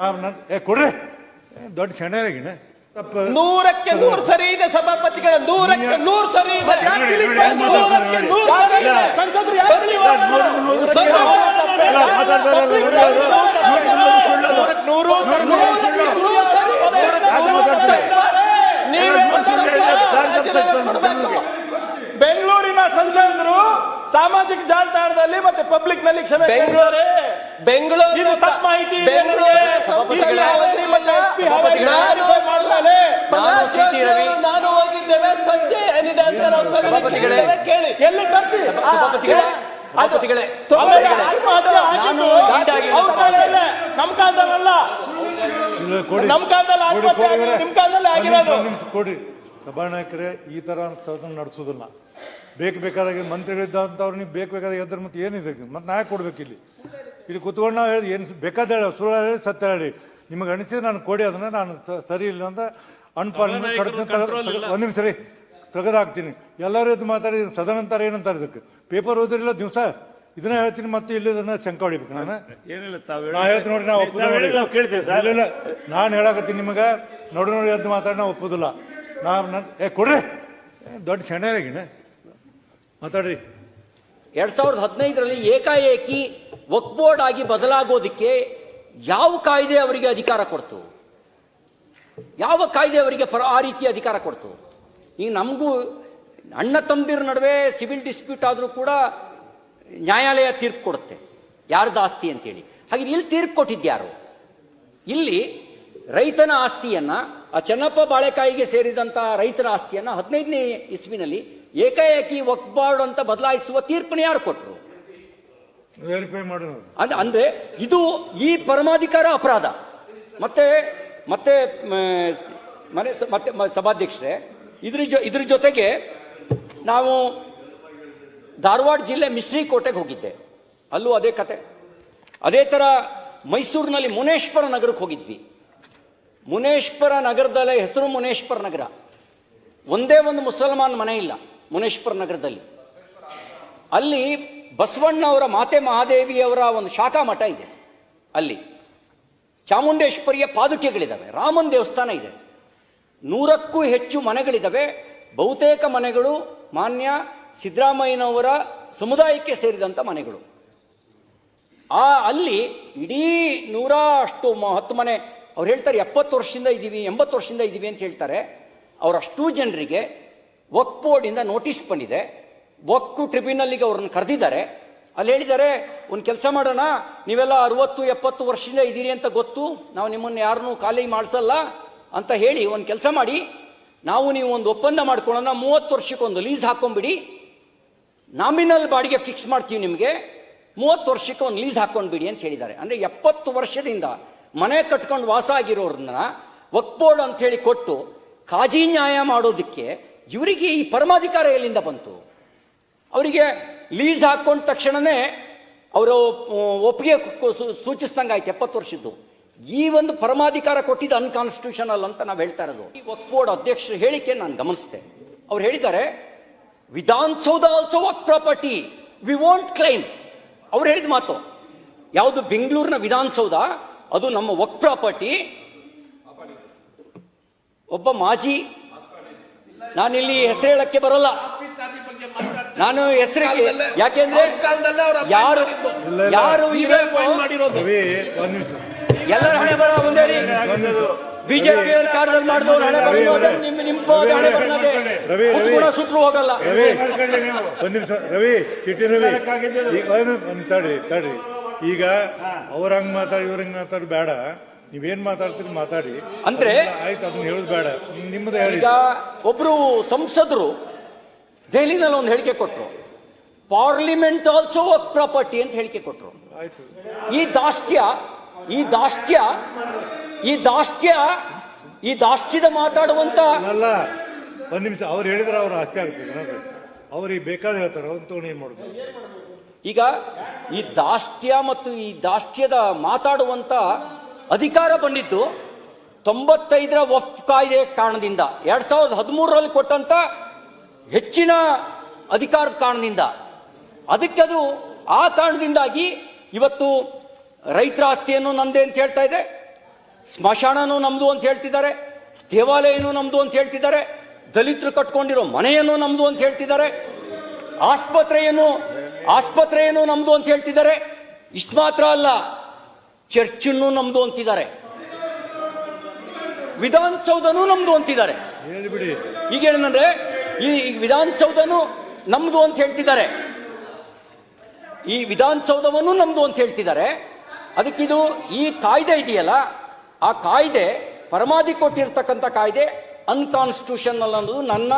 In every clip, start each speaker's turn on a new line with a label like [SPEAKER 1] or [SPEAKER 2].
[SPEAKER 1] ಆ, ಏ ಕೊಡ್ರಿ ದೊಡ್ಡ ತಪ್ಪ
[SPEAKER 2] ನೂರಕ್ಕೆ ನೂರು ಸರಿ ಇದೆ ಸಭಾಪತಿಗಳ ನೂರಕ್ಕೆ ನೂರು ಸರಿ ಇದೆ ನೂರಕ್ಕೆ ನೂರು ಸರಿ ಇದೆ. ನೂರು. ನೀವೇ
[SPEAKER 3] ಬೆಂಗಳೂರಿನ ಸಂಸದರು ಸಾಮಾಜಿಕ ಜಾಲತಾಣದಲ್ಲಿ ಮತ್ತೆ ಪಬ್ಲಿಕ್ನಲ್ಲಿ ಕ್ಷಮೆ
[SPEAKER 2] ಬೆಂಗಳೂರು. ಬೆಂಗಳೂರು
[SPEAKER 3] ತಪ್ಪು ಮಾಹಿತಿ
[SPEAKER 2] ನಾನು- ಹೋಗಿದ್ದೇವೆ. ಸತ್ಯ ಏನಿದೆ ಅಂತ ನಾವು ಸಭೆ ಕೇಳಿ.
[SPEAKER 3] ಎಲ್ಲಿ ತಪ್ಪಿಸಿ
[SPEAKER 4] ಸಭಾಪತಿಗಳೇ, ಸಭಾಪತಿಗಳೇ,
[SPEAKER 3] ನಮ್ ಕಾಲದಲ್ಲ ನಮ್ ಕಾಲದಲ್ಲಿ. ಆತ್ಮಹತ್ಯೆ ನಿಮ್ ಕಾಲದಲ್ಲಿ ಆಗಿರೋದು.
[SPEAKER 1] ಕೊಡಿ. ಸಭಾನಾಯಕರೇ ಈ ತರ ಸದನ ನಡೆಸೋದಿಲ್ಲ ಬೇಕು ಬೇಕಾದಾಗ ಮಂತ್ರಿಗಳಿದ್ದಂಥವ್ರು ನೀವು ಬೇಕು ಬೇಕಾದಾಗ ಎದ್ರ ಮತ್ತೆ ಏನಿದೆ? ಮತ್ತೆ ನಾಯಕ ಕೊಡ್ಬೇಕಿಲ್ಲಿ ಕೊಡ್ಬೇಕು ಇಲ್ಲಿ. ಇಲ್ಲಿ ಕುತ್ಕೊಂಡು ನಾವು ಹೇಳಿ ಏನು ಬೇಕಾದ ಹೇಳಿ ಸುಳ್ಳು ಹೇಳಿ ಸತ್ಯ ಹೇಳಿ. ನಿಮಗೆ ಅನಿಸಿದ್ರೆ ನಾನು ಕೊಡಿ ಅದನ್ನ ನಾನು ಸರಿ ಇಲ್ಲ ಅಂತ ಅನ್ಪಾರ್ಲಿಮೆಂಟ್ ತಗದು ಒಂದು ನಿಮಿಷ ರೀ ತೆಗೆದಾಕ್ತೀನಿ ಎಲ್ಲರೂ ಇದು ಮಾತಾಡಿ ಸದನ ಅಂತಾರೆ ಏನಂತಾರೆ ಇದಕ್ಕೆ ಪೇಪರ್ ಓದಿರಲಿಲ್ಲ ದಿವಸ. ಇದನ್ನ ಹೇಳ್ತೀನಿ ಮತ್ತೆ ಇಲ್ಲಿ ಇದನ್ನ ಶಂಕ ಹೊಡಿಬೇಕು ನಾನು.
[SPEAKER 5] ಏನಿಲ್ಲ ತಾವು
[SPEAKER 1] ನಾ ಹೇಳ್ತೀನಿ ನೋಡಿ ನಾವು. ಇಲ್ಲ, ಇಲ್ಲ. ನಾನು ಹೇಳಕತ್ತೀನಿ ನಿಮಗೆ. ನೋಡಿ ನೋಡಿ ಎದ್ದು ಮಾತಾಡಿ ನಾವು ಒಪ್ಪುದಿಲ್ಲ. ನಾ ನನ್ ಏ ಕೊಡ್ರಿ. ದೊಡ್ಡ ಶೆಣೆಗಿನ ಮಾತಾಡ್ರಿ.
[SPEAKER 4] ಎರಡ್ ಸಾವಿರದ ಹದಿನೈದರಲ್ಲಿ ಏಕಾಏಕಿ ವಕ್ ಬೋರ್ಡ್ ಆಗಿ ಬದಲಾಗೋದಕ್ಕೆ ಯಾವ ಕಾಯ್ದೆ ಅವರಿಗೆ ಅಧಿಕಾರ ಕೊಡ್ತು? ಯಾವ ಕಾಯ್ದೆ ಅವರಿಗೆ ಪರ ಆ ರೀತಿ ಅಧಿಕಾರ ಕೊಡ್ತು? ಈಗ ನಮಗೂ ಅಣ್ಣ ತಂಬಿರ ನಡುವೆ ಸಿವಿಲ್ ಡಿಸ್ಪ್ಯೂಟ್ ಆದರೂ ಕೂಡ ನ್ಯಾಯಾಲಯ ತೀರ್ಪು ಕೊಡುತ್ತೆ. ಯಾರ್ದು ಆಸ್ತಿ ಅಂತೇಳಿ. ಹಾಗೆ ಇಲ್ಲಿ ತೀರ್ಪು ಕೊಟ್ಟಿದ್ದ್ಯಾರು ಇಲ್ಲಿ ರೈತನ ಆಸ್ತಿಯನ್ನು, ಆ ಚೆನ್ನಪ್ಪ ಬಾಳೆಕಾಯಿಗೆ ಸೇರಿದಂಥ ರೈತರ ಆಸ್ತಿಯನ್ನು ಹದಿನೈದನೇ ಇಸ್ವಿನಲ್ಲಿ ಏಕಾಏಕಿ ವಕ್ ಬೋರ್ಡ್ ಅಂತ ಬದಲಾಯಿಸುವ ತೀರ್ಪನ್ನು ಯಾರು ಕೊಟ್ಟರು
[SPEAKER 1] ವೆರಿಫೈ ಮಾಡಿ ನೋಡಿ.
[SPEAKER 4] ಅಂದ್- ಅಂದ್ರೆ ಇದು ಈ ಪರಮಾಧಿಕಾರ ಅಪರಾಧ. ಮತ್ತೆ ಮತ್ತೆ ಮನೆ ಮತ್ತೆ ಸಭಾಧ್ಯಕ್ಷರೇ, ಇದ್ರ ಜೊ, ಇದ್ರ ಜೊತೆಗೆ ನಾವು ಧಾರವಾಡ ಜಿಲ್ಲೆ ಮಿಶ್ರಿ ಕೋಟೆಗೆ ಹೋಗಿದ್ದೆ. ಅಲ್ಲೂ ಅದೇ ಕತೆ. ಅದೇ ತರ ಮೈಸೂರಿನಲ್ಲಿ ಮುನೇಶ್ವರ ನಗರಕ್ಕೆ ಹೋಗಿದ್ವಿ. ಮುನೇಶ್ವರ ನಗರದಲ್ಲೇ ಹೆಸರು ಮುನೇಶ್ವರ ನಗರ. ಒಂದೇ ಒಂದು ಮುಸಲ್ಮಾನ್ ಮನೆ ಇಲ್ಲ ಮುನೇಶ್ವರ ನಗರದಲ್ಲಿ. ಅಲ್ಲಿ ಬಸವಣ್ಣ ಅವರ ಮಾತೆ ಮಹಾದೇವಿಯವರ ಒಂದು ಶಾಖಾ ಮಠ ಇದೆ. ಅಲ್ಲಿ ಚಾಮುಂಡೇಶ್ವರಿಯ ಪಾದುಕೆಗಳಿದ್ದಾವೆ ರಾಮನ್ ದೇವಸ್ಥಾನ ಇದೆ. ನೂರಕ್ಕೂ ಹೆಚ್ಚು ಮನೆಗಳಿದ್ದಾವೆ ಬಹುತೇಕ ಮನೆಗಳು ಮಾನ್ಯ ಸಿದ್ದರಾಮಯ್ಯನವರ ಸಮುದಾಯಕ್ಕೆ ಸೇರಿದಂಥ ಮನೆಗಳು. ಆ ಅಲ್ಲಿ ಇಡೀ ನೂರ ಅಷ್ಟು ಹತ್ತು ಮನೆ, ಅವ್ರು ಹೇಳ್ತಾರೆ ಎಪ್ಪತ್ತು ವರ್ಷದಿಂದ ಇದ್ದೀವಿ, ಎಂಬತ್ತು ವರ್ಷದಿಂದ ಇದ್ದೀವಿ ಅಂತ ಹೇಳ್ತಾರೆ. ಅವರಷ್ಟೂ ಜನರಿಗೆ ವಕ್ ಬೋರ್ಡಿಂದ ನೋಟಿಸ್ ಬಂದಿದೆ. ವಕ್ಕು ಟ್ರಿಬ್ಯುನಲ್ಗೆ ಅವ್ರನ್ನ ಕರೆದಿದ್ದಾರೆ. ಅಲ್ಲಿ ಹೇಳಿದ್ದಾರೆ, ಒಂದು ಕೆಲಸ ಮಾಡೋಣ, ನೀವೆಲ್ಲ ಅರವತ್ತು, ಎಪ್ಪತ್ತು ವರ್ಷದಿಂದ ಇದ್ದೀರಿ ಅಂತ ಗೊತ್ತು. ನಾವು ನಿಮ್ಮನ್ನು ಯಾರನ್ನೂ ಖಾಲಿ ಮಾಡಿಸಲ್ಲ ಅಂತ ಹೇಳಿ ಒಂದು ಕೆಲಸ ಮಾಡಿ. ನಾವು ನೀವು ಒಂದು ಒಪ್ಪಂದ ಮಾಡ್ಕೊಳ್ಳೋಣ, ಮೂವತ್ತು ವರ್ಷಕ್ಕೆ ಒಂದು ಲೀಸ್ ಹಾಕೊಂಡ್ಬಿಡಿ. ನಾಮಿನಲ್ ಬಾಡಿಗೆ ಫಿಕ್ಸ್ ಮಾಡ್ತೀವಿ ನಿಮಗೆ, ಮೂವತ್ತು ವರ್ಷಕ್ಕೆ ಒಂದು ಲೀಸ್ ಹಾಕೊಂಡ್ಬಿಡಿ ಅಂತ ಹೇಳಿದ್ದಾರೆ. ಅಂದ್ರೆ ಎಪ್ಪತ್ತು ವರ್ಷದಿಂದ ಮನೆ ಕಟ್ಕೊಂಡು ವಾಸ ಆಗಿರೋರನ್ನ ಒಕ್ಬೋರ್ಡ್ ಅಂತ ಹೇಳಿ ಕೊಟ್ಟು ಕಾಜಿ ನ್ಯಾಯ ಮಾಡೋದಕ್ಕೆ ಇವರಿಗೆ ಈ ಪರಮಾಧಿಕಾರ ಎಲ್ಲಿಂದ ಬಂತು? ಅವರಿಗೆ ಲೀಸ್ ಹಾಕೊಂಡ ತಕ್ಷಣನೇ ಅವರು ಒಪ್ಪಿಗೆ ಸೂಚಿಸ್ದಂಗೆ ಆಯ್ತು ಎಪ್ಪತ್ತು ವರ್ಷದ್ದು. ಈ ಒಂದು ಪರಮಾಧಿಕಾರ ಕೊಟ್ಟಿದ್ದು ಅನ್ಕಾನ್ಸ್ಟಿಟ್ಯೂಷನಲ್ ಅಂತ ನಾವು ಹೇಳ್ತಾ ಇರೋದು. ಈ ವಕ್ ಬೋರ್ಡ್ ಅಧ್ಯಕ್ಷರ ಹೇಳಿಕೆ ನಾನು ಗಮನಿಸಿದೆ ಅವ್ರು ಹೇಳಿದ್ದಾರೆ, Vidhana Soudha also Waqf property we want claim ಅವ್ರು ಹೇಳಿದ ಮಾತು, ಯಾವುದು ಬೆಂಗಳೂರಿನ ವಿಧಾನಸೌಧ, ಅದು ನಮ್ಮ ವಕ್ ಪ್ರಾಪರ್ಟಿ ಒಬ್ಬ ಮಾಜಿ, ನಾನಿಲ್ಲಿ ಹೆಸರು ಹೇಳಕ್ಕೆ ಬರಲ್ಲ. ನಾನು ಹೆಸರಿಗೆ ಯಾಕೆಂದ್ರೆ ಯಾರು ಯಾರು ಇರೋದು
[SPEAKER 1] ರವಿ ಒಂದ್ ನಿಮಿಷ.
[SPEAKER 4] ಎಲ್ಲರ ಹಣೆ ಬರ ಒಂದೇ ರೀ ಬಿಜೆಪಿ ಕಾರ್ಯದಲ್ಲಿ ಮಾಡಿದವ್ರು ಹಣೆ ಬರೋದು ನಿಮ್ಮ ನಿಮ್ಮ ಹಣೆ ಬರೋದೇ.
[SPEAKER 1] ರವಿ, ರವಿ.
[SPEAKER 4] ಕೂಡ ಸುಟ್ರು ಹೋಗಲ್ಲ.
[SPEAKER 1] ರವಿ ಒಂದ್ ನಿಮಿಷ. ರವಿ ಸಿಟಿ ರವಿ. ತಡ್ರಿ ತಡ್ರಿ. ಈಗ ಅವ್ರ ಹಂಗ್ ಮಾತಾಡಿ ಇವ್ರ ಹಂಗ್ ಮಾತಾಡಿ ಬೇಡ. ನೀವೇನ್ ಮಾತಾಡ್ತೀರಿ ಮಾತಾಡಿ.
[SPEAKER 4] ಅಂದ್ರೆ?
[SPEAKER 1] ಆಯ್ತು ಅದನ್ನ ಹೇಳುದು ಬೇಡ. ನಿಮ್ಮದು ಹೇಳಿ.
[SPEAKER 4] ಈಗ ಒಬ್ರು ಸಂಸದರು ದೆಹಲಿನಲ್ಲಿ ಒಂದು ಹೇಳಿಕೆ ಕೊಟ್ಟರು ಪಾರ್ಲಿಮೆಂಟ್ ಆಲ್ಸೋ ವರ್ಕ್ ಪ್ರಾಪರ್ಟಿ ಅಂತ ಹೇಳಿಕೆ ಕೊಟ್ಟರು
[SPEAKER 1] ಆಯ್ತು.
[SPEAKER 4] ಈ ದಾಸ್ತ್ಯ ಈ ದಾಸ್ತ್ಯ ಈ ದಾಸ್ತ್ಯ ಈ ದಾಸ್ತ್ಯದ ಮಾತಾಡುವಂತ
[SPEAKER 1] ಅಲ್ಲ ಒಂದ್ ನಿಮಿಷ ಅವ್ರು ಹೇಳಿದ್ರೆ ಅವ್ರು ಆಸ್ತಿ ಆಗ್ತದೆ ಅವ್ರಿಗೆ ಬೇಕಾದ ಹೇಳ್ತಾರೆ ಅವ್ರು ತಗೊಂಡು ಏನ್ ಮಾಡುದು?
[SPEAKER 4] ಈಗ ಈ ದಾಸ್ತ್ಯ ಮತ್ತು ಈ ದಾಸ್ತ್ಯದ ಮಾತಾಡುವಂತ ಅಧಿಕಾರ ಬಂದಿದ್ದು ತೊಂಬತ್ತೈದರ ವಫ್ ಕಾಯ್ದೆ ಕಾರಣದಿಂದ. ಎರಡ್ ಸಾವಿರದ ಹದಿಮೂರರಲ್ಲಿ ಕೊಟ್ಟಂತ ಹೆಚ್ಚಿನ ಅಧಿಕಾರದ ಕಾರಣದಿಂದ. ಅದಕ್ಕೆ ಅದು ಆ ಕಾರಣದಿಂದಾಗಿ ಇವತ್ತು ರೈತರ ಆಸ್ತಿಯನ್ನು ನಂದೆ ಅಂತ ಹೇಳ್ತಾ ಇದೆ. ಸ್ಮಶಾನನೂ ನಮ್ದು ಅಂತ ಹೇಳ್ತಿದ್ದಾರೆ. ದೇವಾಲಯನೂ ನಮ್ದು ಅಂತ ಹೇಳ್ತಿದ್ದಾರೆ. ದಲಿತರು ಕಟ್ಕೊಂಡಿರೋ ಮನೆಯನ್ನು ನಮ್ದು ಅಂತ ಹೇಳ್ತಿದ್ದಾರೆ. ಆಸ್ಪತ್ರೆಯನ್ನು ಆಸ್ಪತ್ರೆಯನ್ನು ನಮ್ದು ಅಂತ ಹೇಳ್ತಿದ್ದಾರೆ. ಇಷ್ಟು ಮಾತ್ರ ಅಲ್ಲ ಚರ್ಚನ್ನು ನಮ್ದು ಅಂತಿದ್ದಾರೆ. ವಿಧಾನಸೌಧನೂ ನಮ್ದು ಅಂತಿದ್ದಾರೆ. ಈಗ ಏನಂದ್ರೆ ಈ ಈ ವಿಧಾನಸೌಧನು ನಮ್ಮದು ಅಂತ ಹೇಳ್ತಿದ್ದಾರೆ. ಈ ವಿಧಾನಸೌಧವನ್ನು ನಮ್ಮದು ಅಂತ ಹೇಳ್ತಿದ್ದಾರೆ. ಅದಕ್ಕಿದು ಈ ಕಾಯ್ದೆ ಇದೆಯಲ್ಲ ಆ ಕಾಯ್ದೆ ಪರಮಾಧಿ ಕೊಟ್ಟಿರ್ತಕ್ಕಂಥ ಕಾಯ್ದೆ ಅನ್ಕಾನ್ಸ್ಟಿಟ್ಯೂಷನಲ್ ಅನ್ನೋದು ನನ್ನ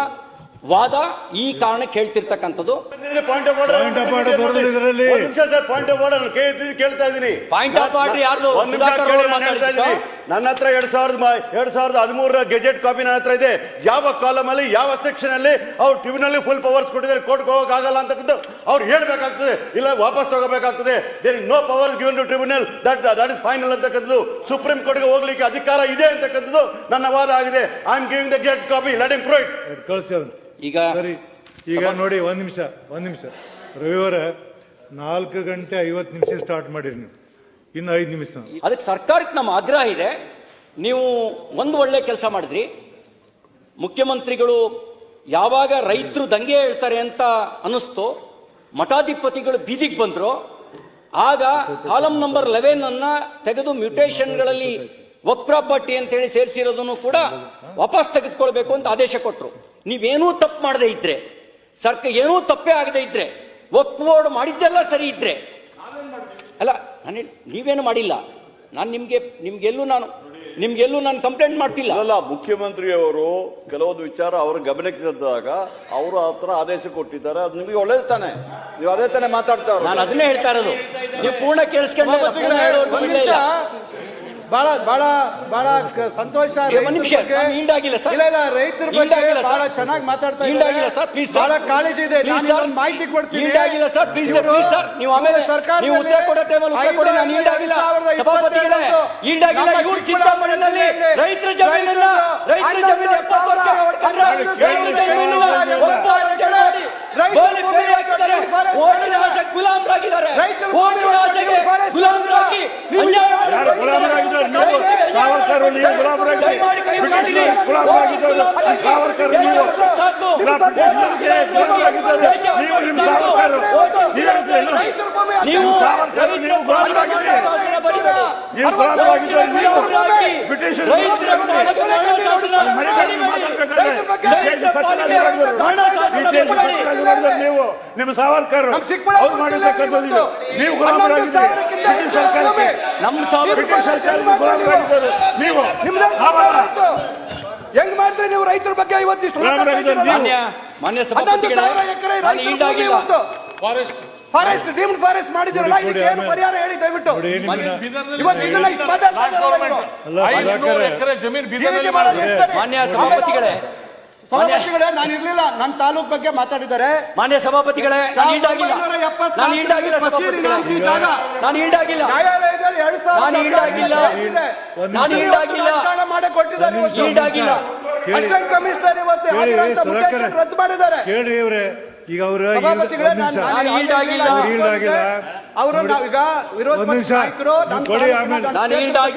[SPEAKER 4] ವಾದ ಈ ಕಾರಣಕ್ಕೆ ಹೇಳ್ತಿರ್ತಕ್ಕಂಥದ್ದು
[SPEAKER 5] ಪಾಯಿಂಟ್ ಆಫ್ ಆರ್ಡರ್
[SPEAKER 1] Point
[SPEAKER 5] ನನ್ನ ಹತ್ರ ಎರಡ್ ಸಾವಿರದ ಮ- ಎರಡ್ ಸಾವಿರದ ಹದಿಮೂರರ ಗೆಜೆಟ್ ಕಾಪಿ ನನ್ನ ಹತ್ರ ಇದೆ. ಯಾವ ಕಾಲಮ್ ಅಲ್ಲಿ ಯಾವ ಸೆಕ್ಷನ್ ಅಲ್ಲಿ ಅವ್ರು ಟ್ರಿಬ್ಯುನಲ್ ಫುಲ್ ಪವರ್ಸ್ ಕೊಟ್ಟಿದ್ದಾರೆ ಕೋರ್ಟ್ ಹೋಗಕ್ ಆಗಲ್ಲ ಅಂತಕ್ಕಂಥ ಅವ್ರು ಹೇಳ್ಬೇಕಾಗ್ತದೆ ಇಲ್ಲ ವಾಪಸ್ ತಗೋಬೇಕಾಗ್ತದೆ. There no powers given to tribunal that that is final ಅಂತಕ್ಕಂಥದ್ದು ಸುಪ್ರೀಂ ಕೋರ್ಟ್ಗೆ ಹೋಗ್ಲಿಕ್ಕೆ ಅಧಿಕಾರ ಇದೆ ಅಂತಕ್ಕಂಥದ್ದು ನನ್ನ ವಾದ ಆಗಿದೆ. I am giving the get copy. Let him provide
[SPEAKER 1] ಕಳಿಸಿ
[SPEAKER 4] ಈಗ
[SPEAKER 1] ಸರಿ ಈಗ ನೋಡಿ ಒಂದು ನಿಮಿಷ ಒಂದು ನಿಮಿಷ. ರವಿವಾರ ನಾಲ್ಕು ಗಂಟೆ ಐವತ್ತು ನಿಮಿಷ ಸ್ಟಾರ್ಟ್ ಮಾಡಿರಿ ನೀವು. ಇನ್ನು ಐದು ನಿಮಿಷ.
[SPEAKER 4] ಅದಕ್ಕೆ ಸರ್ಕಾರಕ್ಕೆ ನಮ್ಮ ಆಗ್ರಹ ಇದೆ. ನೀವು ಒಂದು ಒಳ್ಳೆ ಕೆಲಸ ಮಾಡಿದ್ರಿ. ಮುಖ್ಯಮಂತ್ರಿಗಳು ಯಾವಾಗ ರೈತರು ದಂಗೆ ಹೇಳ್ತಾರೆ ಅಂತ ಅನ್ನಿಸ್ತು. ಮಠಾಧಿಪತಿಗಳು ಬೀದಿಗೆ ಬಂದ್ರು. ಆಗ ಕಾಲಂ ನಂಬರ್ ಲೆವೆನ್ ಅನ್ನ ತೆಗೆದು ಮ್ಯೂಟೇಷನ್ಗಳಲ್ಲಿ ವಕ್ ಪ್ರಾಪರ್ಟಿ ಅಂತ ಹೇಳಿ ಸೇರಿಸಿರೋದನ್ನು ಕೂಡ ವಾಪಸ್ ತೆಗೆದುಕೊಳ್ಬೇಕು ಅಂತ ಆದೇಶ ಕೊಟ್ಟರು ನೀವೇನೂ ತಪ್ಪು ಮಾಡದೇ ಇದ್ರೆ ಸರ್ಕಾರ ಏನೂ ತಪ್ಪೇ ಆಗದೆ ಇದ್ರೆ ವಕ್ ಬೋರ್ಡ್ ಮಾಡಿದ್ದೆಲ್ಲ ಸರಿ ಇದ್ರೆ ಅಲ್ಲ ನಾನು ಹೇಳಿ ನೀವೇನು ಮಾಡಿಲ್ಲ? ನಾನು ನಿಮಗೆ ನಿಮ್ಗೆಲ್ಲೂ ನಾನು ನಿಮ್ಗೆಲ್ಲೂ ನಾನು ಕಂಪ್ಲೇಂಟ್ ಮಾಡ್ತಿಲ್ಲ.
[SPEAKER 5] ಅಲ್ಲ ಮುಖ್ಯಮಂತ್ರಿಯವರು ಕೆಲವೊಂದು ವಿಚಾರ ಅವರ ಗಮನಕ್ಕೆ ತಂದಾಗ ಅವರು ಹತ್ರ ಆದೇಶ ಕೊಟ್ಟಿದ್ದಾರೆ ಅದು ನಿಮಗೆ ಒಳ್ಳೇದು ತಾನೆ. ನೀವು ಅದೇ ತಾನೇ ಮಾತಾಡ್ತಾ
[SPEAKER 4] ನಾನು ಅದನ್ನೇ ಹೇಳ್ತಾ ಇರೋದು. ನೀವು ಪೂರ್ಣ ಕೇಳಿಸ್ಕೊಂಡ್ರೆ
[SPEAKER 3] ಬಹಳ ಬಹಳ ಬಹಳ ಸಂತೋಷ
[SPEAKER 4] ನಿಮಿಷ, ಆಗಿಲ್ಲ, sir.
[SPEAKER 3] ಇಲ್ಲ ಇಲ್ಲ ರೈತರ ಬಗ್ಗೆ. ಬಹಳ ಚೆನ್ನಾಗಿ ಮಾತಾಡ್ತಾ.
[SPEAKER 4] ಆಗಿಲ್ಲ, sir.
[SPEAKER 3] ಬಹಳ ಕಾಳಜಿ ಇದೆ ಮಾಹಿತಿ ಕೊಡ್ತೀನಿ
[SPEAKER 4] ಆಗಿಲ್ಲ, sir. Please, sir. ನೀವು ಆಮೇಲೆ
[SPEAKER 3] ಸರ್ಕಾರ
[SPEAKER 4] ನೀವು ಉತ್ತರ ಕೊಡೋ ಟೈಮಲ್ಲಿ ಉತ್ತರ ಕೊಡಿ ನಾನು ಆಗಿಲ್ಲ ಸಭಾಪತಿಗಳೇ ಆಗಿಲ್ಲ ಇವ್ರು ಚಿಂತಾಮಣಿನಲ್ಲಿ ರೈತರ ಜಮೀನಲ್ಲ ರೈತರ ಜಮೀನು ಎಪ್ಪತ್ತು ವರ್ಷ ಹೊಡ್ಕೊಂಡ್ರೆ ರೈತರ ಜಮೀನನ್ನ ಒಬ್ಬ ಮಾಡಿ ಓಟಿನ ಆಸೆ ಗುಲಾಮರಾಗಿದ್ದಾರೆ ಓಟಿನ ಆಸೆಗೆ ಗುಲಾಮರಾಗಿ
[SPEAKER 6] ಸಾವರ್ಕರ್ ನೀವು ಗುಲಾಮರಾಗಿದ್ದೀರಿ. ಸಾವರ್ಕರ್ ನೀವು. ಗುಲಾಮರಾಗಿದ್ದಾರೆ. ನೀವು ನಿಮ್ಮ ಸಾವರ್ಕರ್. ನೀವು?
[SPEAKER 4] ನೀವು
[SPEAKER 6] ನಿಮ್ಮ ಸಾವರ್ಕರ್ ಅವ್ರು ಮಾಡಿರ್ತಕ್ಕಂಥದ್ದು ನೀವು ಬ್ರಿಟಿಷ್ ಸರ್ಕಾರಕ್ಕೆ
[SPEAKER 4] ನಮ್ಮ ಸಾವಿರ
[SPEAKER 6] ಬ್ರಿಟಿಷ್ ಸರ್ಕಾರಕ್ಕೆ ಗುಲಾಮರಾಗಿದ್ದಾರೆ ನೀವು
[SPEAKER 3] ಹೆಂಗ್ ಮಾಡ್ತೀರಿ ನೀವು ರೈತರ ಬಗ್ಗೆ ಇವತ್ತಿಷ್ಟು?
[SPEAKER 4] ಮಾನ್ಯ ಮಾನ್ಯ ಸಭಾಪತಿಗಳೇ ನಾನು
[SPEAKER 3] ಇವತ್ತು. ಫಾರೆಸ್ಟ್ ಡೀಮ್ಡ್ ಫಾರೆಸ್ಟ್ ಮಾಡಿದಿರಲ್ಲ ಇದಕ್ಕೆ ಏನು ಪರಿಹಾರ ಹೇಳಿ ದಯವಿಟ್ಟು. ಇವತ್ತು ಇದನ್ನ ಇಷ್ಟು?
[SPEAKER 4] ಮಾನ್ಯ ಸಭಾಪತಿಗಳೇ.
[SPEAKER 3] ಸಭಾಪತಿಗಳೇ ನಾನು ಇರ್ಲಿಲ್ಲ ನನ್ನ ತಾಲೂಕ್ ಬಗ್ಗೆ ಮಾತಾಡಿದ್ದಾರೆ.
[SPEAKER 4] ಮಾನ್ಯ ಸಭಾಪತಿಗಳೇ ನಾನು ಈಲ್ಡ್ ಆಗಿಲ್ಲ ನಾನು ಈಲ್ಡ್ ಆಗಿಲ್ಲ ಸಭಾಪತಿಗಳೇ.
[SPEAKER 3] ಈ ಜಾಗ
[SPEAKER 4] ನಾನು ಈಲ್ಡ್ ಆಗಿಲ್ಲ
[SPEAKER 3] ನ್ಯಾಯಾಲಯದಲ್ಲಿ ಎರಡ್ ಸಾವಿರದ
[SPEAKER 4] ನಾನು ಈಲ್ಡ್ ಆಗಿಲ್ಲ. ನಾನು
[SPEAKER 1] ನಿಮಿಷ.
[SPEAKER 4] ಈಲ್ಡ್ ಆಗಿಲ್ಲ
[SPEAKER 3] ರಾಜಕಾರಣ ಮಾಡೇ ಕೊಟ್ಟಿದ್ದಾರೆ
[SPEAKER 1] ಒಂದು
[SPEAKER 4] ಈಲ್ಡ್ ಆಗಿಲ್ಲ
[SPEAKER 1] ಕೇಳಿ.
[SPEAKER 3] ಅಸಿಸ್ಟೆಂಟ್ ಕಮಿಷನರ್ ಇವತ್ತು ರದ್ದು ಮಾಡಿದ್ದಾರೆ.
[SPEAKER 1] ಕೇಳ್ರಿ ಇವ್ರೆ. ಈಗ ಅವ್ರ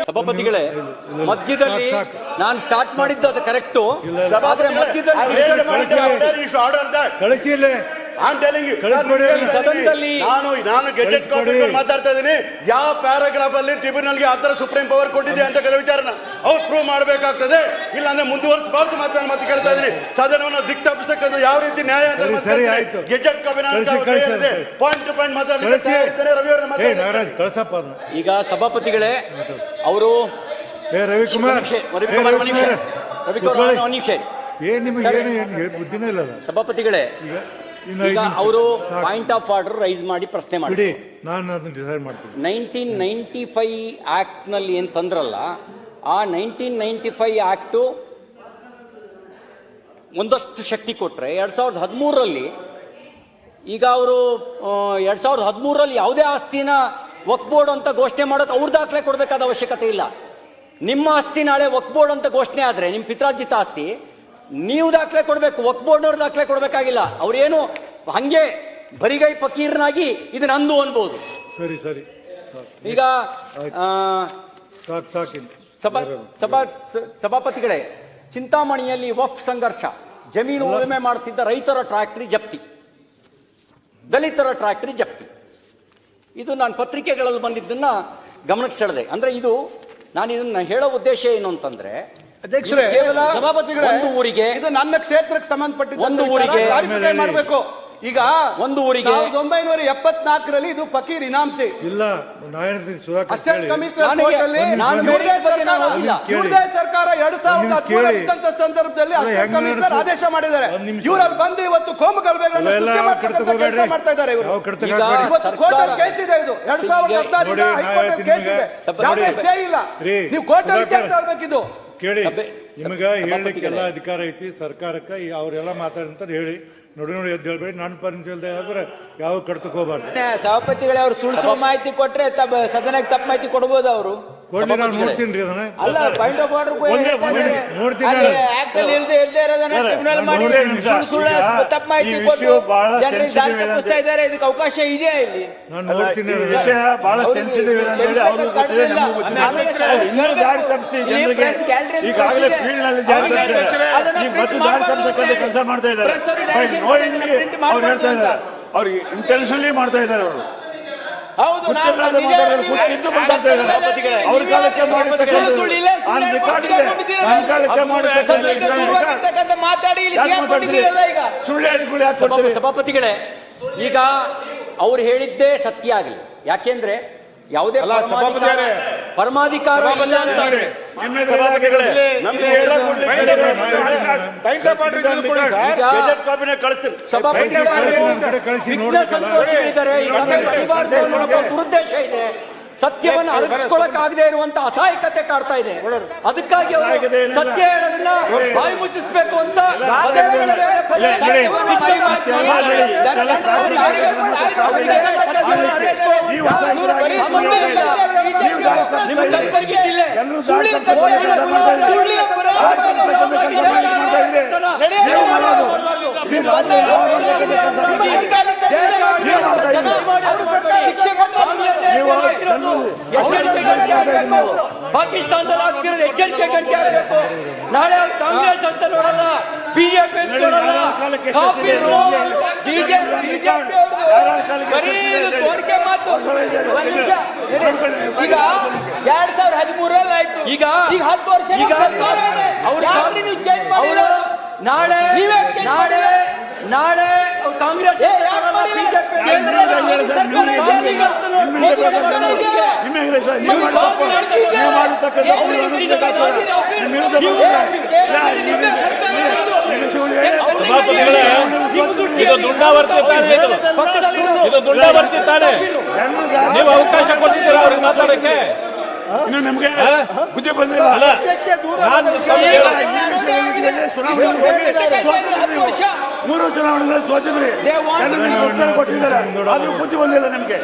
[SPEAKER 3] ಸಭಾಪತಿಗಳೇ
[SPEAKER 4] ಮಧ್ಯದಲ್ಲಿ ನಾನು ಸ್ಟಾರ್ಟ್ ಮಾಡಿದ್ದು ಅದು ಕರೆಕ್ಟು. ಆದ್ರೆ ಮಧ್ಯದಲ್ಲಿ
[SPEAKER 1] ಕಳಿಸಿ ಇಲ್ಲೇ
[SPEAKER 5] ಟೆಲಿಂಗ್ you.
[SPEAKER 1] ಕಳಿಸ್ಕೊಡಿ.
[SPEAKER 4] ಸದನದಲ್ಲಿ-
[SPEAKER 5] ನಾನು ನಾನು ಗೆಜೆಟ್
[SPEAKER 1] ಕಳಿಸ್ಕೊಡಿ.
[SPEAKER 5] ಕಾಪಿ ಮಾತಾಡ್ತಾ ಇದ್ದೀನಿ ಯಾವ ಪ್ಯಾರಾಗ್ರಾಫ್ ಅಲ್ಲಿ ಟ್ರಿಬ್ಯುನಲ್ಗೆ ಆತರ ಸುಪ್ರೀಂ ಪವರ್ ಕೊಟ್ಟಿದೆ ಅಂತ ಕೆಲವು ವಿಚಾರನ ಅವ್ರು ಪ್ರೂವ್ ಮಾಡಬೇಕಾಗ್ತದೆ ಇಲ್ಲ ಅಂದ್ರೆ ಮುಂದುವರಿಸಬಾರ್ದು ಮಾತನ್ನು ಮತ್ತೆ ಕೇಳ್ತಾ ಇದ್ದೀನಿ ಸದನವನ್ನು ದಿಕ್ ತಪ್ಪಿಸ್ತಕ್ಕಂಥ ಯಾವ ರೀತಿ ನ್ಯಾಯ ಅಂತ
[SPEAKER 1] ಸರಿ, ಸರಿ, ಆಯ್ತು.
[SPEAKER 5] ಗೆಜೆಟ್ ಕಾಪಿ
[SPEAKER 1] ಕಳಿಸಿ, ಕಳಿಸಿ.
[SPEAKER 5] ಪಾಯಿಂಟ್ ಟು ಪಾಯಿಂಟ್ ಮಾತಾಡ್ಲಿಕ್ಕೆ
[SPEAKER 1] ಕಳಿಸಿ
[SPEAKER 5] ತಯಾರಿದ್ದೇನೆ, ರವಿ ಅವರನ್ನ
[SPEAKER 1] ಏ
[SPEAKER 5] ಮಾತಾಡ್ಲಿಕ್ಕೆ.
[SPEAKER 1] ನಾಗರಾಜ್ ಕಳ್ಸಪ್ಪ ಅದನ್ನ
[SPEAKER 4] ಈಗ ಸಭಾಪತಿಗಳೇ ಅವರು
[SPEAKER 1] ಏ ರವಿಕುಮಾರ್
[SPEAKER 4] ನಿಮಿಷ,
[SPEAKER 1] ಏ,
[SPEAKER 4] ರವಿಕುಮಾರ್ ಒಂದು ನಿಮಿಷ
[SPEAKER 1] ರವಿಕುಮಾರ್.
[SPEAKER 4] ರವಿಕುಮಾರ್
[SPEAKER 1] ಕೂತ್ಕೊಳ್ಳಿ.
[SPEAKER 4] ನಿಮಿಷ
[SPEAKER 1] ಏನ್ ನಿಮಗೆ
[SPEAKER 4] ಸರಿ.
[SPEAKER 1] ಏನು ಏನು ಬುದ್ಧಿನೇ ಇಲ್ಲ ಅಲ್ಲ.
[SPEAKER 4] ಸಭಾಪತಿಗಳೇ
[SPEAKER 1] ಈಗ
[SPEAKER 4] ಈಗ ಅವರು ಪಾಯಿಂಟ್ ಆಫ್ ಆರ್ಡರ್ ರೈಸ್ ಮಾಡಿ ಪ್ರಶ್ನೆ ಮಾಡಿ
[SPEAKER 1] ನಾನು ಅದನ್ನ ಡಿಸೈಡ್ ಮಾಡ್ತೀನಿ.
[SPEAKER 4] ನೈನ್ಟೀನ್ ನೈನ್ಟಿ ಫೈವ್ ಆಕ್ಟ್ನಲ್ಲಿ ಏನ್ ತಂದ್ರಲ್ಲ ಆ ನೈನ್ಟೀನ್ ನೈನ್ಟಿ ಫೈವ್ ಆಕ್ಟು ಒಂದಷ್ಟು ಶಕ್ತಿ ಕೊಟ್ರೆ ಎರಡ್ ಸಾವಿರದ ಹದಿಮೂರರಲ್ಲಿ ಈಗ ಅವರು ಎರಡ್ ಸಾವಿರದ ಹದಿಮೂರರಲ್ಲಿ ಯಾವುದೇ ಆಸ್ತಿನ ಒಕ್ಬೋರ್ಡ್ ಅಂತ ಘೋಷಣೆ ಮಾಡೋಕೆ ಅವ್ರ ದಾಖಲೆ ಕೊಡಬೇಕಾದ ಅವಶ್ಯಕತೆ ಇಲ್ಲ. ನಿಮ್ಮ ಆಸ್ತಿ ನಾಳೆ ಒಕ್ಬೋರ್ಡ್ ಅಂತ ಘೋಷಣೆ ಆದ್ರೆ ನಿಮ್ಮ ಪಿತ್ರಾರ್ಜಿತ ಆಸ್ತಿ ನೀವು ದಾಖಲೆ ಕೊಡಬೇಕು ವಕ್ ಬೋರ್ಡ್ನವ್ರು ದಾಖಲೆ ಕೊಡಬೇಕಾಗಿಲ್ಲ. ಅವ್ರೇನು ಹಂಗೆ ಬರಿಗೈ ಫಕೀರ್ನಾಗಿ ಇದು ನಂದು ಅನ್ಬೋದು.
[SPEAKER 1] ಸರಿ ಸರಿ.
[SPEAKER 4] ಈಗ ಸಭಾ ಸಭಾ ಸಭಾಪತಿಗಳೇ ಚಿಂತಾಮಣಿಯಲ್ಲಿ ವಫ್ ಸಂಘರ್ಷ. ಜಮೀನು ಉಳುಮೆ ಮಾಡುತ್ತಿದ್ದ ರೈತರ ಟ್ರಾಕ್ಟರಿ ಜಪ್ತಿ. ದಲಿತರ ಟ್ರಾಕ್ಟರಿ ಜಪ್ತಿ. ಇದು ನಾನು ಪತ್ರಿಕೆಗಳಲ್ಲಿ ಬಂದಿದ್ದನ್ನ ಗಮನಕ್ಕೆ ಸೆಳೆದೆ. ಅಂದ್ರೆ ಇದು ನಾನು ಇದನ್ನ ಹೇಳೋ ಉದ್ದೇಶ ಏನು ಅಂತಂದ್ರೆ
[SPEAKER 3] ಅಧ್ಯಕ್ಷರೇ
[SPEAKER 4] ಇದು ಕೇವಲ
[SPEAKER 3] ಸಭಾಪತಿಗಳೇ
[SPEAKER 4] ಒಂದು ಊರಿಗೆ
[SPEAKER 3] ಇದು ನನ್ನ ಕ್ಷೇತ್ರಕ್ಕೆ ಸಂಬಂಧಪಟ್ಟ
[SPEAKER 4] ಒಂದು ಊರಿಗೆ
[SPEAKER 3] ಮಾಡಬೇಕು. ಈಗ
[SPEAKER 4] ಒಂದು ಊರಿಗೆ
[SPEAKER 3] ಸಾವಿರದ ಒಂಬೈನೂರ ಎಪ್ಪತ್ನಾಲ್ಕರಲ್ಲಿ ಇದು ಫಕೀರ್ ಇನಾಮ್ತಿ.
[SPEAKER 1] ಇಲ್ಲ
[SPEAKER 3] ಅಸಿಸ್ಟೆಂಟ್ ಕಮಿಷನರ್ ಸರ್ಕಾರ- ಎರಡ್ ಸಾವಿರದ
[SPEAKER 1] ಕೇಳಿ.
[SPEAKER 3] ಸಂದರ್ಭದಲ್ಲಿ ಅಸಿಸ್ಟೆಂಟ್ ಕಮಿಷನರ್ ಆದೇಶ ಮಾಡಿದ್ದಾರೆ. ಇವರಲ್ಲಿ ಬಂದು ಇವತ್ತು ಕೋಮು ಗಲಭೆಗಳನ್ನ. ಮಾಡ್ತಾ ಇದ್ದಾರೆ ಇವರು.
[SPEAKER 1] ಯಾವ ಕಡೆ
[SPEAKER 4] ಈಗ
[SPEAKER 3] ಇವತ್ತು ಕೋರ್ಟ್ ಕೇಸ್ ಇದೆ ಇದು. ಎರಡ್ ಸಾವಿರದ ಹದಿನಾರರಿಂದ ಹೈಕೋರ್ಟ್ ಕೇಸ್ ಇದೆ. ಯಾವುದೇ ಸ್ಟೇ ಇಲ್ಲ. ನೀವು ಕೋರ್ಟ್ ಅಲ್ಲಿ ಕೇಸ್ ಆಗ್ಬೇಕಿದು
[SPEAKER 1] ಕೇಳಿ
[SPEAKER 4] ನಿಮಗೆ
[SPEAKER 1] ನಿಮಗ
[SPEAKER 4] ಎಲ್ಲ
[SPEAKER 1] ಹೇಳಲಿಕ್ಕೆಲ್ಲ ಅಧಿಕಾರ ಐತಿ ಸರ್ಕಾರಕ್ಕೆ ಅವರೆಲ್ಲ ಮಾತಾಡಂತಾರೆ ಹೇಳಿ. ನೋಡಿ ನೋಡಿ ಎದ್ದು ಹೇಳ್ಬೇಡಿ ನಾನು ಪರ್ಮಿಷನ್ ಆದ್ರೆ ಯಾವ ಕಡ್ತಕ್ಕೆ ಹೋಗ್ಬಾರ್ದು.
[SPEAKER 5] ಸಭಾಪತಿಗಳೇ ಅವ್ರು ಸುಳ್ಳು ಮಾಹಿತಿ ಕೊಟ್ರೆ ತಪ್ಪ ಸದನಕ್ಕೆ ತಪ್ಪು ಮಾಹಿತಿ ಕೊಡ್ಬೋದು ಅವರು.
[SPEAKER 1] ಕೊಡ್ಲಿ ನಾನು ನೋಡ್ತೀನಿ ರೀ ಅದನ್ನ.
[SPEAKER 5] ಅಲ್ಲ ಪಾಯಿಂಟ್ ಆಫ್ ಆರ್ಡರ್
[SPEAKER 6] ಒಂದೇ- ಒಂದೇ
[SPEAKER 1] ನೋಡ್ತೀನಿ ನಾನು.
[SPEAKER 5] ಆಕ್ಟ್ ಅಲ್ಲಿ ಇಲ್ದೇ ಇಲ್ದೇ ಇರೋದನ್ನ ಟ್ರಿಬ್ಯುನಲ್ ಮಾಡಿ. ಸುಳ್ಳು ಸುಳ್ಳು ತಪ್ಪು ಮಾಹಿತಿ ಕೊಟ್ಟು
[SPEAKER 6] ವಿಷಯ ಬಹಳ
[SPEAKER 5] ಜನರಿಗೆ ದಾರಿ ತಪ್ಪಿಸ್ತಾ ಇದ್ದಾರೆ. ಇದಕ್ಕೆ ಅವಕಾಶ ಇದೆ ಇಲ್ಲಿ?
[SPEAKER 1] ನಾನು
[SPEAKER 6] ಅಲ್ಲ,
[SPEAKER 1] ನೋಡ್ತೀನಿ
[SPEAKER 6] ವಿಷಯ ಬಹಳ
[SPEAKER 5] ಅವ್ರಿಗೆ
[SPEAKER 6] ಸೆನ್ಸಿಟಿವ್ ಇದೆ ಗೊತ್ತಿದೆ ನಮಗೂ ಗೊತ್ತಿದೆ. ದಾರಿ ತಪ್ಪಿಸಿ ಜನರಿಗೆ. ಈಗಾಗಲೇ ಫೀಲ್ಡ್ನಲ್ಲಿ ಜಾರಿ ಮತ್ತೆ ದಾರಿ ಕೆಲಸ ಮಾಡ್ತಾ ಇದ್ದಾರೆ. ನೋಡಿ ಅವ್ರು ಹೇಳ್ತಾ ಇದ್ದಾರೆ. ಅವ್ರಿಗೆ ಇಂಟೆನ್ಷನ್ಲಿ ಮಾಡ್ತಾ ಇದ್ದಾರೆ ಅವರು.
[SPEAKER 5] ಹೌದು
[SPEAKER 6] ಅವ್ರ ಕಾಲಕ್ಕೆ ಮಾಡಿದ
[SPEAKER 4] ಸಭಾಪತಿಗಳೇ ಈಗ ಅವ್ರು ಹೇಳಿದ್ದೇ ಸತ್ಯ ಆಗಲಿ. ಯಾಕೆಂದ್ರೆ ಯಾವುದೇ ಪರಮಾಧಿಕಾರ ಇಲ್ಲ ಅಂತ. ಅಂದ್ರೆ ವಿಘ್ನ. ಸಂತೋಷಿಗಳಿದ್ದಾರೆ ಈ ಸಭೆ ಅನ್ನೋ ದುರುದ್ದೇಶ ಇದೆ. ಸತ್ಯವನ್ನು ಅರಗಿಸ್ಕೊಳಕ್ ಆಗದೆ ಇರುವಂತ ಅಸಹಾಯಕತೆ ಕಾಡ್ತಾ ಇದೆ. ಅದಕ್ಕಾಗಿ ಅವರು ಸತ್ಯ ಹೇಳೋದನ್ನ ಬಾಯಿ ಮುಚ್ಚಿಸಬೇಕು ಅಂತ. ಅವರಿಗೆ ಪಾಕಿಸ್ತಾನದಲ್ಲಿ ಆಗ್ತಿರೋದು ಎಚ್ಚರಿಕೆ ಗಂಟೆ ಆಗಬೇಕು ನಾಳೆ ಅವ್ರು ಕಾಂಗ್ರೆಸ್ ಅಂತ ನೋಡಲ್ಲ ಬಿಜೆಪಿ
[SPEAKER 5] ತೋರಿಕೆ ಮಾತು. ಈಗ ಎರಡ್ ಸಾವಿರದ ಹದಿಮೂರಲ್ಲಿ ಆಯ್ತು.
[SPEAKER 4] ಈಗ
[SPEAKER 5] ಈಗ ಹತ್ತು ವರ್ಷ
[SPEAKER 4] ಈಗ
[SPEAKER 5] ನೀವು ಚೇಂಜ್ ಮಾಡಿಲ್ಲ?
[SPEAKER 4] ನಾಳೆ ನಾಳೆ ನಾಳೆ ಕಾಂಗ್ರೆಸ್? ಬಿಜೆಪಿ
[SPEAKER 7] ಸಭಾಪತಿಗಳೇ, ಇದು ದುಂಡಾವರ್ತಿ ತಾನೇ ಇದು. ಇದು ದುಂಡಾವರ್ತಿ ತಾನೇ. ನೀವು ಅವಕಾಶ ಕೊಟ್ಟಿದ್ದೀರಾ ಅವ್ರಿಗೆ ಮಾತಾಡಕ್ಕೆ?
[SPEAKER 6] ಇನ್ನು ನಮ್ಗೆ ಬುದ್ಧಿ ಬಂದಿಲ್ಲ. ಮೂರು ಚುನಾವಣೆಗಳಲ್ಲಿ ಸೋತಿದ್ರಿ. ಕೊಟ್ಟಿದ್ದಾರೆ. ಅದು ಬುದ್ಧಿ ಬಂದಿಲ್ಲ ನಿಮ್ಗೆ.